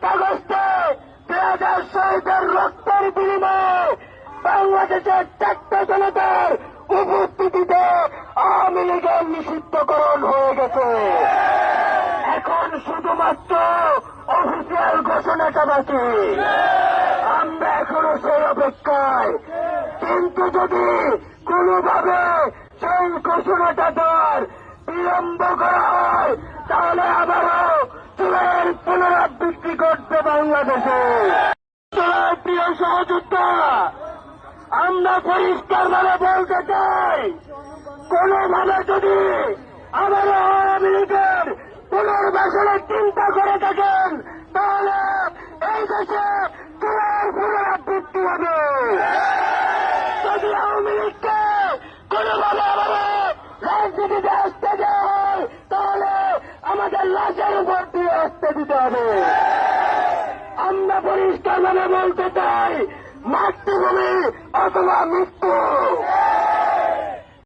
পাঁচ আগস্টে দুই হাজার শহীদের রক্তের বিনিময়ে বাংলাদেশের চারটে জনতার উপস্থিতিতে আওয়ামী লীগের নিষিদ্ধকরণ হয়ে গেছে। এখন শুধুমাত্র অফিসিয়াল ঘোষণাটা বাকি। আমরা এখনও সেই অপেক্ষায়। কিন্তু যদি কোনোভাবে সেই ঘোষণাটা দেওয়ার বিলম্ব করা হয়, তাহলে আবারও চুলের পুনরাবৃত্তি করতে বাংলাদেশে। প্রিয় সহযোদ্ধা, আমরা পরিষ্কার ভাবে বলতে চাই, কোনোভাবে যদি আবারও আওয়ামী লীগের পুনর্বাসনের চিন্তা করে থাকেন, তাহলে এই দেশে চুলের পুনরাবৃত্তি হবে? যদি আওয়ামী লীগকে কোনোভাবে আবারও রাজনীতিতে আসতে দেওয়া হয়, তাহলে আমাদের লাশের উপর দিয়ে আসতে দিতে হবে। আমরা পরিষ্কার বলতে চাই মাতৃভূমি অথবা মৃত্যু।